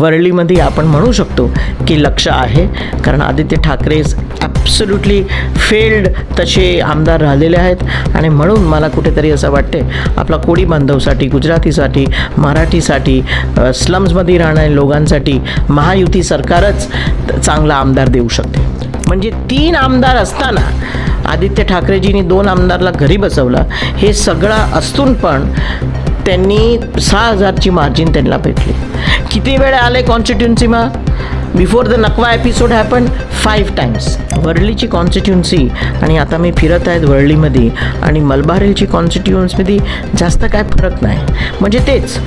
वरळीमध्ये आपण म्हणू शकतो की लक्ष आहे. कारण आदित्य ठाकरे ॲब्सोल्युटली फेल्ड तसे आमदार राहिलेले आहेत. आणि म्हणून मला कुठेतरी असं वाटते आपला कोळी बांधवसाठी गुजरातीसाठी मराठीसाठी स्लम्समध्ये राहणाऱ्या लोकांसाठी महायुती सरकारच चांगला आमदार देऊ शकते. म्हणजे तीन आमदार असताना आदित्य ठाकरेजींनी दोन आमदारला घरी बसवलं. हे सगळं असून पण त्यांनी सहा हजारची मार्जिन त्यांना भेटली. किती वेळ आले कॉन्स्टिट्युन्सीमा बिफोर द नकवा एपिसोड हॅपन फाईव्ह टाइम्स वरळीची कॉन्स्टिट्युन्सी आणि आता मी फिरत आहेत वर्लीमध्ये आणि मलबार हिलची कॉन्स्टिट्युन्सीमध्ये जास्त काय फरक नाही. म्हणजे तेच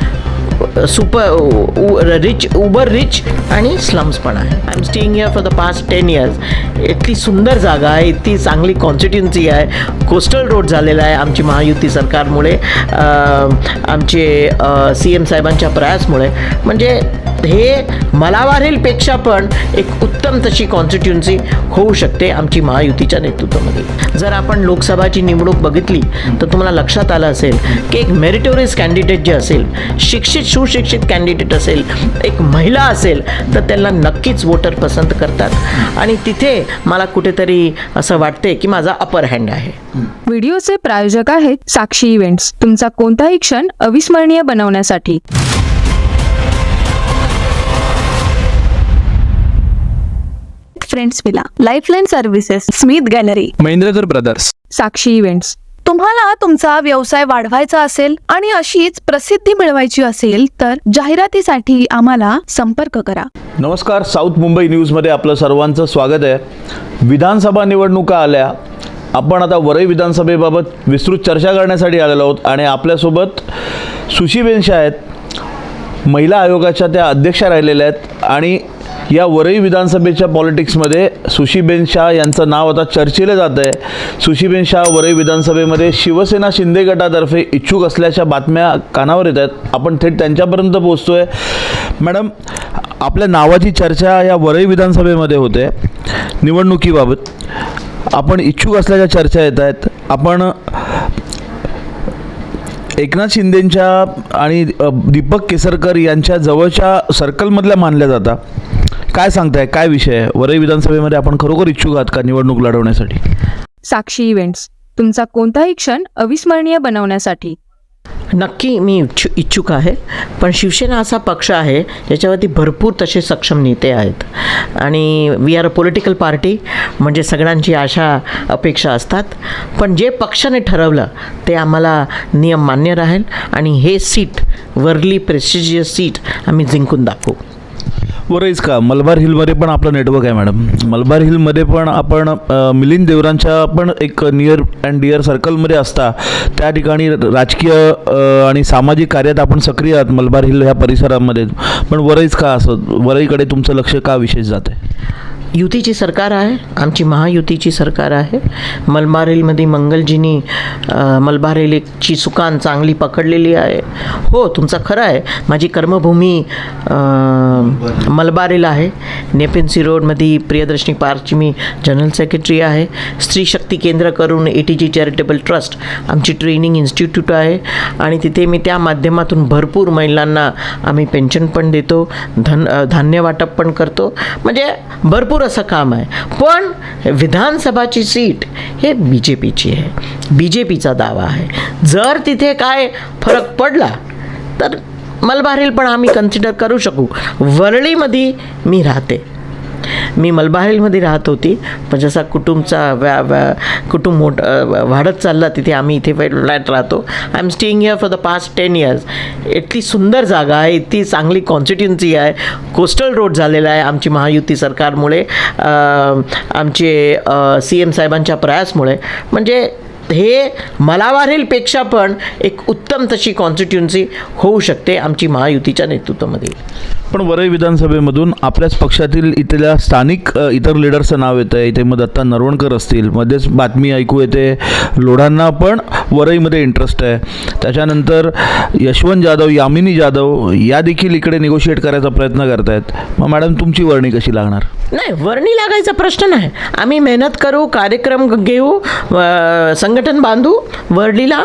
सुपर रिच उबर रिच आणि स्लम्स पण आहे. I am staying here for the past ten years इतकी सुंदर जागा आहे इतकी चांगली कॉन्स्टिट्युन्सी आहे. कोस्टल रोड झालेला आहे आमची महायुती सरकारमुळे आमचे सी एम साहेबांच्या प्रयासमुळे. म्हणजे हे मलावारीलपेक्षा पण एक उत्तम तशी कॉन्स्टिट्युन्सी होऊ शकते आमची महायुतीच्या नेतृत्वामध्ये. जर आपण लोकसभाची निवडणूक बघितली तर तुम्हाला लक्षात आलं असेल की एक मेरिटोरियस कॅन्डिडेट जे असेल शिक्षित सुशिक्षित कॅन्डिडेट असेल एक महिला असेल तर त्यांना नक्कीच वोटर पसंत करतात. आणि तिथे मला कुठेतरी असं वाटते की माझा अपर हँड आहे. व्हिडिओचे प्रायोजक आहेत साक्षी इव्हेंट्स तुमचा कोणताही क्षण अविस्मरणीय बनवण्यासाठी. Friends villa. Lifeline services Smith gallery Mahendrakar brothers Sakshi events तुम्हाला तुमचा व्यवसाय वाढवायचा असेल आणि अशीच प्रसिद्धी मिळवायची असेल तर जाहिरातीसाठी आम्हाला संपर्क करा. नमस्कार साऊथ मुंबई न्यूजमध्ये आपलं सर्वांचं स्वागत आहे. विधानसभा निवडणुका आल्या. आपण आता वरई विधानसभेबाबत विस्तृत चर्चा करण्यासाठी आलेलो आहोत आणि आपल्यासोबत सुशीबेन शाह आहेत. महिला आयोगाच्या त्या अध्यक्षा राहिलेल्या आहेत आणि या वरई विधानसभेच्या पॉलिटिक्समध्ये सुशीबेन शाह यांचं नाव आता चर्चेलं जात आहे. सुशीबेन शाह वरई विधानसभेमध्ये शिवसेना शिंदे गटातर्फे इच्छुक असल्याच्या बातम्या कानावर येत आहेत. आपण थेट त्यांच्यापर्यंत पोहोचतोय. मॅडम आपल्या नावाची चर्चा या वरई विधानसभेमध्ये होते. निवडणुकीबाबत आपण इच्छुक असल्याच्या चर्चा येत आहेत. आपण एकनाथ शिंदेंच्या आणि दीपक केसरकर यांच्या जवळच्या सर्कलमधल्या मानल्या जातात काय सांगताय? काय विषय आहे? वरई विधानसभेमध्ये आपण खरोखर इच्छुक आहात का निवडणूक लढवण्यासाठी? साक्षी इव्हेंट्स तुमचा कोणताही क्षण अविस्मरणीय बनवण्यासाठी. नक्की मी इच्छु इच्छुक आहे. पण शिवसेना असा पक्ष आहे ज्याच्यावरती भरपूर तसे सक्षम नेते आहेत. आणि we are a political party म्हणजे सगळ्यांची आशा अपेक्षा असतात. पण जे पक्षाने ठरवलं ते आम्हाला नियम मान्य राहील. आणि हे सीट वर्ली प्रेस्टिजियस सीट आम्ही जिंकून दाखवू. वरईच का मलबार हिलमध्ये पण आपलं नेटवर्क आहे मॅडम मलबार हिलमध्ये पण आपण मिलिंद देवरांच्या पण एक नियर अँड डिअर सर्कलमध्ये असता. त्या ठिकाणी राजकीय आणि सामाजिक कार्यात आपण सक्रिय आहात मलबार हिल ह्या परिसरामध्ये. पण वरईच का असं वरईकडे तुमचं लक्ष का विशेष जाते आहे युतीची सरकार आहे आमची महायुतीची सरकार आहे. मलबारेलमध्ये मंगलजीनी अ, मलबारेलची सुकान चांगली पकडलेली आहे. हो तुमचा खरं आहे. माझी कर्मभूमी मलबारेल आहे. नेपेन्सी रोडमध्ये प्रियदर्शनी पार्कची मी जनरल सेक्रेटरी आहे. स्त्री शक्ती केंद्र करून A T G charitable trust आमची ट्रेनिंग इन्स्टिट्यूट आहे. आणि तिथे मी त्या माध्यमातून भरपूर महिलांना आम्ही पेन्शन पण देतो धन धान्य वाटप पण करतो. म्हणजे भरपूर असं काम आहे. पण विधानसभाची सीट हे बी जे पीची आहे. बी जे पीचा दावा आहे. जर तिथे काय फरक पडला तर मलबारील पण आम्ही कन्सिडर करू शकू. वरळीमध्ये मी राहते. मी मलबारीलमध्ये राहत होती पण जसा कुटुंबचा व्या व्या कुटुंब मोठ वाढत चालला तिथे आम्ही इथे फ्लॅट राहतो. I am staying here for the past ten years इतकी सुंदर जागा आहे इतकी चांगली कॉन्स्टिट्युन्सी आहे. कोस्टल रोड झालेला आहे आमची महायुती सरकारमुळे आमचे सी एम साहेबांच्या प्रयासमुळे. म्हणजे हे मलावार हिलपेक्षा पण एक उत्तम तशी कॉन्स्टिट्युन्सी होऊ शकते आमची महायुतीच्या नेतृत्वामध्ये. पण वरई विधानसभेमधून आपल्याच पक्षातील इथल्या स्थानिक इतर लिडर्सचं नाव येतं आहे इथे मग दत्ता नरवणकर असतील. मध्येच बातमी ऐकू येते. लोढांना पण वरईमध्ये इंटरेस्ट आहे. त्याच्यानंतर यशवंत जाधव यामिनी जाधव या देखील इकडे निगोशिएट करायचा प्रयत्न करतायत. मग मॅडम तुमची वर्णी कशी लागणार? नाही वर्णी लागायचा प्रश्न नाही. आम्ही मेहनत करू कार्यक्रम घेऊ संघटन बांधू वर्लीला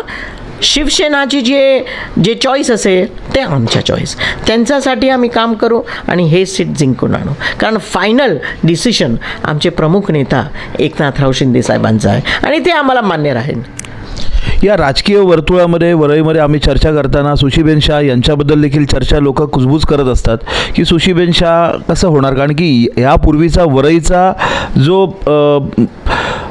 शिवसेनाची जे जे चॉईस असेल ते आमच्या चॉईस त्यांच्यासाठी आम्ही काम करू आणि हे सीट जिंकून आणू. कारण फायनल डिसिशन आमचे प्रमुख नेता एकनाथराव शिंदे साहेबांचा आहे. आणि ते आम्हाला मान्य राहील. या राजकीय वर्तुळामध्ये वरळीमध्ये आम्ही चर्चा करताना सुशीबेन शाह यांच्याबद्दल देखील चर्चा लोक कुजबूज करत असतात की सुशीबेन शाह कसं होणार? कारण की यापूर्वीचा वरईचा जो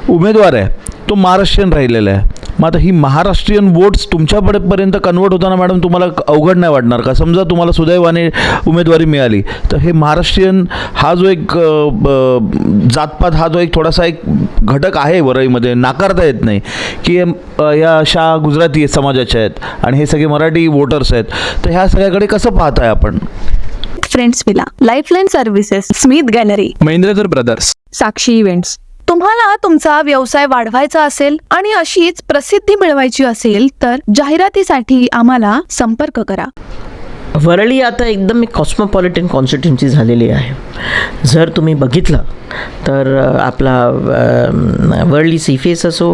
उमेदवार आहे तो महाराष्ट्रीयन राहिलेला आहे. मग आता ही महाराष्ट्रीयन वोट्स तुमच्यापर्यंत कन्वर्ट होताना मॅडम तुम्हाला अवघड नाही वाटणार का? समजा तुम्हाला सुदैवाने उमेदवारी मिळाली तर हे महाराष्ट्रीयन हा जो एक जातपात हा जो एक थोडासा एक घटक आहे वरईमध्ये नाकारता येत नाही की या शाह गुजराती समाजाच्या आहेत आणि हे सगळे मराठी वोटर्स आहेत तर ह्या सगळ्याकडे कसं पाहताय आपण? Friends villa lifeline services Smith gallery Mahendradhar brothers Sakshi events तुम्हाला तुमचा व्यवसाय वाढवायचा असेल आणि अशीच प्रसिद्धी मिळवायची असेल तर जाहिरातीसाठी आम्हाला संपर्क करा. वरळी आता एकदम एक कॉस्मोपॉलिटन कॉन्स्टिट्युन्सी झालेली आहे. जर तुम्ही बघितलं तर आपला वरळी सीफेस असो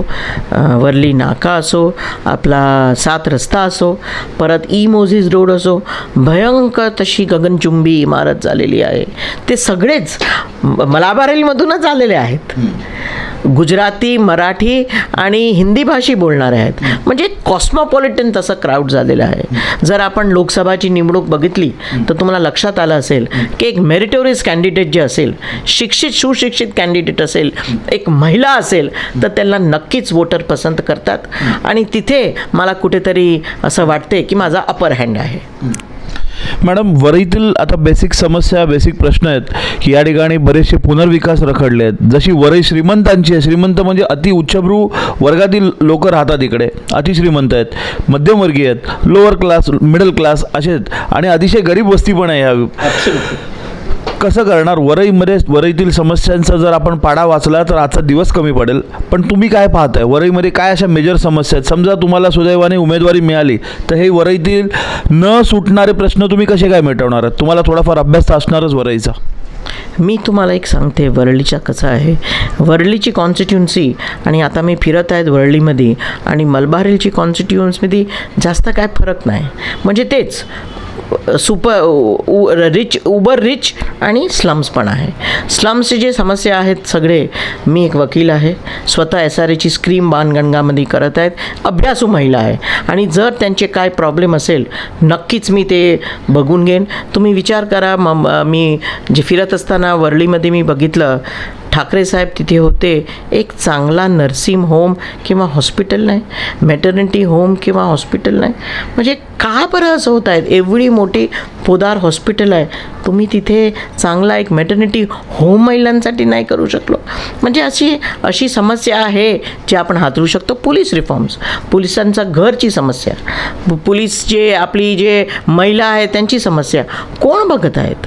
वरळी नाका असो आपला सात रस्ता असो परत ई मोझीज रोड असो भयंकर तशी गगनचुंबी इमारत झालेली आहे. ते सगळेच मलाबारेलमधूनच आलेले आहेत. गुजराती मराठी आणि हिंदी भाषी बोलणारे आहेत. म्हणजे कॉस्मोपॉलिटन तसं क्राऊड झालेलं आहे. जर आपण लोकसभाची निवडणूक बघितली तर तुम्हाला लक्षात आलं असेल की एक मेरिटोरियस कॅन्डिडेट जे असेल शिक्षित सुशिक्षित कॅन्डिडेट असेल एक महिला असेल तर त्यांना नक्कीच वोटर पसंत करतात. आणि तिथे मला कुठेतरी असं वाटते की माझा अपर हँड आहे. मॅडम वरईतील आता बेसिक समस्या बेसिक प्रश्न आहेत की या ठिकाणी बरेचसे पुनर्विकास रखडले आहेत. जशी वरई श्रीमंतांची आहे श्रीमंत म्हणजे अति उच्चभ्रू वर्गातील लोक राहतात इकडे अतिश्रीमंत आहेत. मध्यमवर्गीय आहेत लोअर क्लास मिडल क्लास असे आहेत. आणि अतिशय गरीब वस्ती पण आहे ह्या कसं करणार? वरईमध्ये वरईतील समस्यांचा जर आपण पाडा वाचला तर आजचा दिवस कमी पडेल. पण तुम्ही काय पाहताय? वरईमध्ये काय अशा मेजर समस्या आहेत? समजा तुम्हाला सुदैवाने उमेदवारी मिळाली तर हे वरईतील न सुटणारे प्रश्न तुम्ही कसे काय मिटवणार आहात? तुम्हाला थोडाफार अभ्यास तर असणारच वरईचा. मी तुम्हाला एक सांगते वरळीच्या कसं आहे. वरळीची कॉन्स्टिट्युन्सी आणि आता मी फिरत आहेत वरळीमध्ये आणि मलबारीलची कॉन्स्टिट्युन्समध्ये जास्त काय फरक नाही. म्हणजे तेच super uh rich uber rich आणि स्लम्स पण आहे. स्लम्सचे जे समस्या आहेत सगळे मी एक वकील आहे. स्वतः एस आर एची स्क्रीम बाणगणगामध्ये करत आहेत. अभ्यासू महिला आहे. आणि जर त्यांचे काय प्रॉब्लेम असेल नक्कीच मी ते बघून घेईन. तुम्ही विचार करा. मग मी जे फिरत असताना वर्लीमध्ये मी बघितलं ठाकरे साहेब तिथे होते एक चांगला नर्सिंग होम किंवा हॉस्पिटल नाही मॅटर्निटी होम किंवा हॉस्पिटल नाही. म्हणजे का बरं असं होत आहेत? एवढी मोठी पोदार हॉस्पिटल आहे. तुम्ही तिथे चांगला एक मॅटर्निटी होम महिलांसाठी नाही करू शकलो. म्हणजे अशी अशी समस्या आहे जी आपण हातरू शकतो पोलीस रिफॉर्म्स पोलिसांचा घरची समस्या. पोलीस जे आपली जे महिला आहे त्यांची समस्या. कोण बघत आहेत?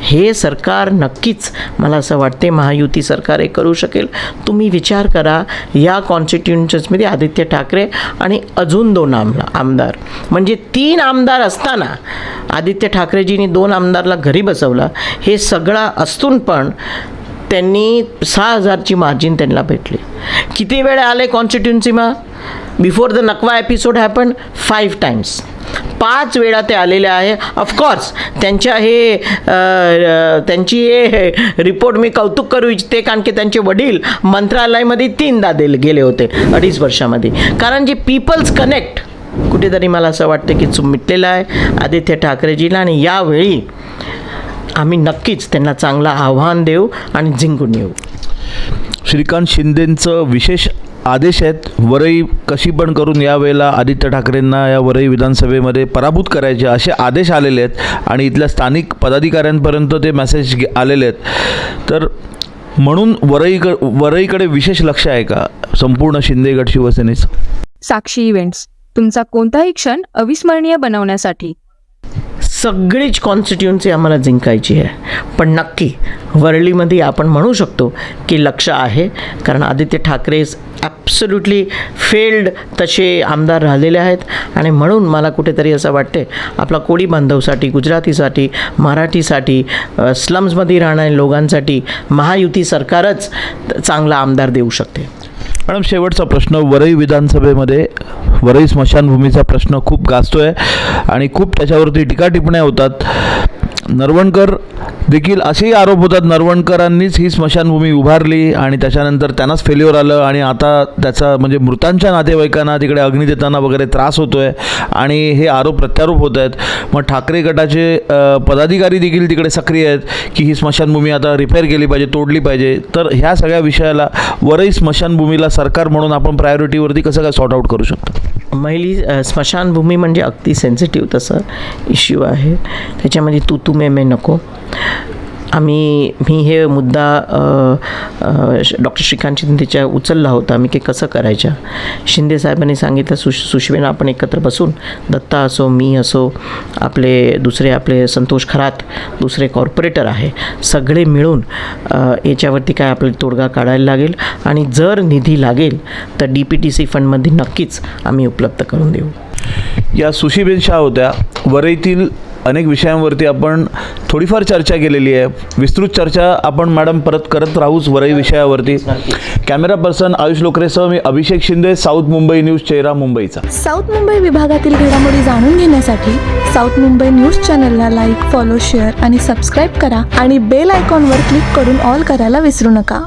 हे सरकार नक्कीच मला असं वाटते महायुती सरकार हे करू शकेल. तुम्ही विचार करा या कॉन्स्टिट्युन्सीमध्ये आदित्य ठाकरे आणि अजून दोन आमला आमदार. म्हणजे तीन आमदार असताना आदित्य ठाकरेजींनी दोन आमदारला घरी बसवला. हे सगळं असून पण त्यांनी सहा हजारची मार्जिन त्यांना भेटली. किती वेळ आले कॉन्स्टिट्युन्सीमा बिफोर द नकवा एपिसोड हॅपन फाईव्ह टाइम्स पाच वेळा ते आलेले आहे. ऑफकोर्स त्यांच्या हे त्यांची हे रिपोर्ट मी कौतुक करू इच्छिते कारण की त्यांचे वडील मंत्रालयामध्ये तीनदा दिले गेले होते अडीच वर्षामध्ये. कारण जे पीपल्स कनेक्ट कुठेतरी मला असं वाटतं की चुमिटलेलं आहे. आदित्य ठाकरेजीला आणि यावेळी आम्ही नक्कीच त्यांना चांगलं आव्हान देऊ आणि जिंकून येऊ. श्रीकांत शिंदेंचं विशेष आदेश आहेत. वरई कशी पण करून यावेळेला आदित्य ठाकरेंना या वरई विधानसभेमध्ये पराभूत करायचे असे आदेश आलेले आहेत आणि इथल्या स्थानिक पदाधिकाऱ्यांपर्यंत ते मेसेज आलेले आहेत. तर म्हणून वरईक वरईकडे विशेष लक्ष आहे का? संपूर्ण शिंदेगड शिवसेनेचं. साक्षी इव्हेंट्स तुमचा कोणताही क्षण अविस्मरणीय बनवण्यासाठी सगळीच कॉन्स्टिट्युन्सी आम्हाला जिंकायची आहे. पण नक्की वरळीमध्ये आपण म्हणू शकतो की लक्ष आहे. कारण आदित्य ठाकरे ॲब्सोल्युटली फेल्ड तसे आमदार राहिलेले आहेत. आणि म्हणून मला कुठेतरी असं वाटते आपला कोळी बांधवसाठी गुजरातीसाठी मराठीसाठी स्लम्समध्ये राहणाऱ्या लोकांसाठी महायुती सरकारच चांगला आमदार देऊ शकते. मॅडम शेवटचा प्रश्न. वरई विधानसभेमध्ये वरई स्मशानभूमीचा प्रश्न खूप गाजतो आहे आणि खूप त्याच्यावरती टीका टिप्पण्या होतात. नरवणकर देखील असेही आरोप होतात नरवणकरांनीच ही स्मशानभूमी उभारली आणि त्याच्यानंतर त्यांनाच फेल्युअर आलं आणि आता त्याचा म्हणजे मृतांच्या नातेवाईकांना तिकडे अग्नी देताना वगैरे त्रास होतो आहे आणि हे आरोप प्रत्यारोप होत आहेत. मग ठाकरे गटाचे पदाधिकारी देखील तिकडे सक्रिय आहेत की ही स्मशानभूमी आता रिपेअर केली पाहिजे तोडली पाहिजे. तर ह्या सगळ्या विषयाला वरही स्मशानभूमीला सरकार म्हणून आपण प्रायोरिटीवरती कसं काय सॉर्ट आऊट करू शकतो? महिली स्मशानभूमी म्हणजे अगदी सेन्सिटिव्ह तसं इश्यू आहे. त्याच्यामध्ये तू तू मे मे नको. आम्ही मी हे मुद्दा डॉक्टर श्रीकांत शिंदेच्या उचलला होता. मी की कसं करायच्या शिंदे साहेबांनी सांगितलं सुश सुशवेनं आपण एकत्र बसून दत्ता असो मी असो आपले दुसरे आपले संतोष खरात दुसरे कॉर्पोरेटर आहे. सगळे मिळून याच्यावरती काय आपले तोडगा काढायला लागेल? आणि जर निधी लागेल तर डी पी टी सी फंडमध्ये नक्कीच आम्ही उपलब्ध करून देऊ. या सुशीबेन शाह होत्या. वरईतील अनेक विषयांवरती आपण थोडीफार चर्चा केलेली आहे. विस्तृत चर्चा आपण मॅडम परत करत राहूच वरई विषयावरती. कॅमेरा पर्सन आयुष लोकरेसह मी अभिषेक शिंदे साऊथ मुंबई न्यूज चेहरा मुंबईचा. साऊथ मुंबई विभागातील घडामोडी जाणून घेण्यासाठी साऊथ मुंबई न्यूज चॅनलला लाईक फॉलो शेअर आणि सबस्क्राईब करा आणि बेल आयकॉनवर क्लिक करून ऑल करायला विसरू नका.